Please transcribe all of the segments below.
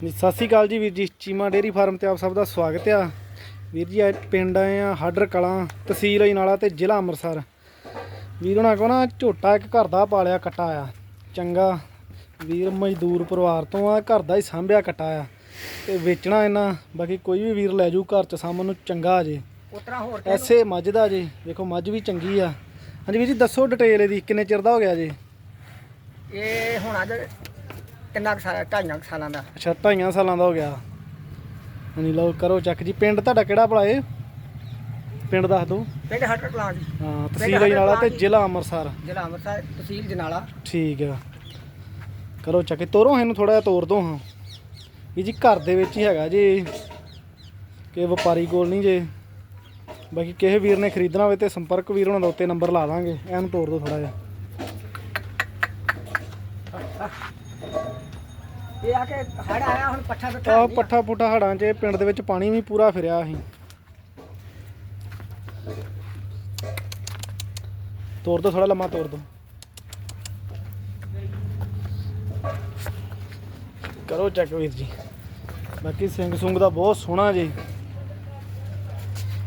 ਸਤਿ ਸ਼੍ਰੀ ਅਕਾਲ ਜੀ ਵੀਰ ਜੀ ਚੀਮਾ ਡੇਰੀ ਫਾਰਮ ਤੇ ਆਪ ਸਭ ਦਾ ਸਵਾਗਤ ਆ। ਵੀਰ ਜੀ ਅੱਜ ਪਿੰਡ ਆਏ ਆ ਹਾਡਰ ਕਲਾਂ ਤਹਿਸੀਲ ਅਜਨਾਲਾ ਤੇ ਜ਼ਿਲ੍ਹਾ ਅੰਮ੍ਰਿਤਸਰ। ਵੀਰ ਹੁਣਾਂ ਕੋ ਨਾ ਝੋਟਾ ਇੱਕ ਘਰ ਦਾ ਪਾਲਿਆ ਕੱਟਾ ਆ। ਚੰਗਾ ਵੀਰ ਮਜ਼ਦੂਰ ਪਰਿਵਾਰ ਤੋਂ ਆ ਘਰ ਦਾ ਹੀ ਸਾਂਭਿਆ ਕੱਟਾ ਆ। ਤੇ ਵੇਚਣਾ ਇਹਨਾਂ ਬਾਕੀ ਕੋਈ ਵੀ ਵੀਰ ਲੈ ਜੂ ਘਰ ਚ ਸਾਂਭਣ ਨੂੰ ਚੰਗਾ ਜੇ। ਉਤਰਾ ਹੋਰ ਐਸੇ ਮੱਝ ਦਾ ਜੇ ਵੇਖੋ ਮੱਝ ਵੀ ਚੰਗੀ ਆ। ਹਾਂਜੀ ਵੀਰ ਜੀ ਦੱਸੋ ਡਿਟੇਲ ਇਹਦੀ ਕਿੰਨੇ ਚਿਰ ਦਾ ਹੋ ਗਿਆ ਜੇ? ਇਹ ਹੁਣ ਅੱਜ ਕਿੰਨਾ ਕੁ ਸਾਲ ਢਾਈਆਂ ਕੁ ਸਾਲਾਂ ਦਾ? ਅੱਛਾ ਢਾਈਆਂ ਸਾਲਾਂ ਦਾ ਹੋ ਗਿਆ। ਹਾਂਜੀ ਲਓ ਕਰੋ ਚੱਕ ਜੀ। ਪਿੰਡ ਤੁਹਾਡਾ ਕਿਹੜਾ ਭਲਾ ਇਹ? ਪਿੰਡ ਦੱਸ ਦਿਓ। ਪਿੰਡ ਹਟਰ ਕਲਾਂ ਜੀ। ਹਾਂ ਤਹਿਸੀਲ ਅਜਨਾਲਾ ਤੇ ਜ਼ਿਲ੍ਹਾ ਅੰਮ੍ਰਿਤਸਰ। ਜ਼ਿਲ੍ਹਾ ਅੰਮ੍ਰਿਤਸਰ ਤਹਿਸੀਲ ਜਨਾਲਾ। ਠੀਕ ਆ। ਕਰੋ ਚੱਕ ਤੋਰੋ ਇਹਨੂੰ ਥੋੜਾ ਜਿਹਾ ਤੋਰ ਦੋ ਹਾਂ। ਇਹ ਜੀ ਘਰ ਦੇ ਵਿੱਚ ਹੀ ਹੈਗਾ ਜੀ। ਕਿ ਵਪਾਰੀ ਕੋਲ ਨਹੀਂ ਜੇ। ਬਾਕੀ ਕਿਸੇ ਵੀਰ ਨੇ ਖਰੀਦਣਾ ਹੋਵੇ ਤੇ ਸੰਪਰਕ ਵੀਰ ਉਹਨਾਂ ਦਾ ਉੱਤੇ ਨੰਬਰ ਲਾ ਦਾਂਗੇ। ਇਹਨੂੰ ਤੋਰ ਦੋ ਥੋੜਾ ਜਿਹਾ। ਇਹ ਆ ਕੇ ਹੜ ਆਇਆ ਹੁਣ ਪੱਠਾ ਆਹ ਪੱਠਾ ਪੁੱਠਾ ਹੜਾਂ 'ਚ ਪਿੰਡ ਦੇ ਵਿੱਚ ਪਾਣੀ ਵੀ ਪੂਰਾ ਫਿਰਿਆ ਸੀ। ਤੋੜ ਦੋ ਥੋੜਾ ਲੰਮਾ ਤੋੜ ਦੋ। ਕਰੋ ਚੈੱਕ ਵੀਰ ਜੀ। ਬਾਕੀ ਸਿੰਘ ਸੁੰਗ ਦਾ ਬਹੁਤ ਸੋਹਣਾ ਜੀ।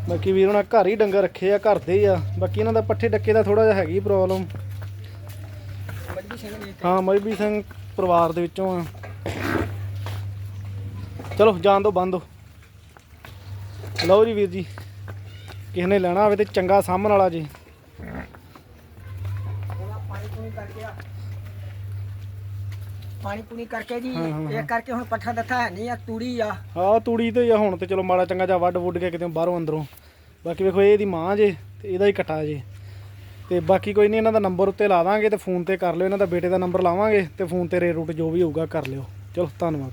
ਬਾਕੀ ਵੀਰ ਉਹਨਾਂ ਘਰ ਹੀ ਡੰਗਰ ਰੱਖੇ ਆ ਘਰ ਦੇ ਹੀ ਆ। ਬਾਕੀ ਇਹਨਾਂ ਦਾ ਪੱਠੇ ਡੱਕੇ ਦਾ ਥੋੜਾ ਜਿਹਾ ਹੈਗੀ ਪ੍ਰੋਬਲਮ ਸਿੰਘ ਨੇ ਹਾਂ ਮਜਬੀ ਸਿੰਘ ਪਰਿਵਾਰ ਦੇ ਵਿੱਚੋਂ ਆ। ਚਲੋ ਜਾਣ ਦੋ ਬੰਦ ਲਓ ਜੀ ਵੀਰ ਜੀ ਕਿਸੇ ਨੇ ਲੈਣਾ ਹੋਵੇ ਤੇ ਚੰਗਾ ਸਾਹਮਣ ਵਾਲਾ ਜੀ। ਪਾਣੀ ਪੂਣੀ ਕਰਕੇ ਆ। ਪਾਣੀ ਪੂਣੀ ਕਰਕੇ ਜੀ ਹਾਂ, ਹਾਂ, ਇਹ ਕਰਕੇ ਹੁਣ ਪੱਠਾ ਦਿੱਤਾ ਹੈ ਨਹੀਂ ਆ ਤੂੜੀ ਆ। ਆਹ ਤੂੜੀ ਤੇ ਜਾਂ ਹੁਣ ਤੇ ਚਲੋ ਮਾੜਾ ਚੰਗਾ ਜਾਂ ਵੱਢ ਵੁੱਢ ਕੇ ਕਿਤੇ ਬਾਹਰੋਂ ਅੰਦਰੋਂ। ਬਾਕੀ ਵੇਖੋ ਇਹ ਇਹਦੀ ਮਾਂ ਜੇ ਤੇ ਇਹਦਾ ਹੀ ਕਟਾ ਜੇ। ਤੇ ਬਾਕੀ ਕੋਈ ਨਹੀਂ, ਇਹਨਾਂ ਦਾ ਨੰਬਰ ਉੱਤੇ ਲਾ ਦਾਂਗੇ ਤੇ ਫੋਨ ਤੇ ਕਰ ਲਿਓ, ਇਹਨਾਂ ਦਾ ਬੇਟੇ ਦਾ ਨੰਬਰ ਲਾਵਾਂਗੇ ਤੇ ਫੋਨ ਤੇ ਰੇਟ ਰੂਟ ਜੋ ਵੀ ਹੋਊਗਾ ਕਰ ਲਿਓ। ਚਲੋ, ਧੰਨਵਾਦ।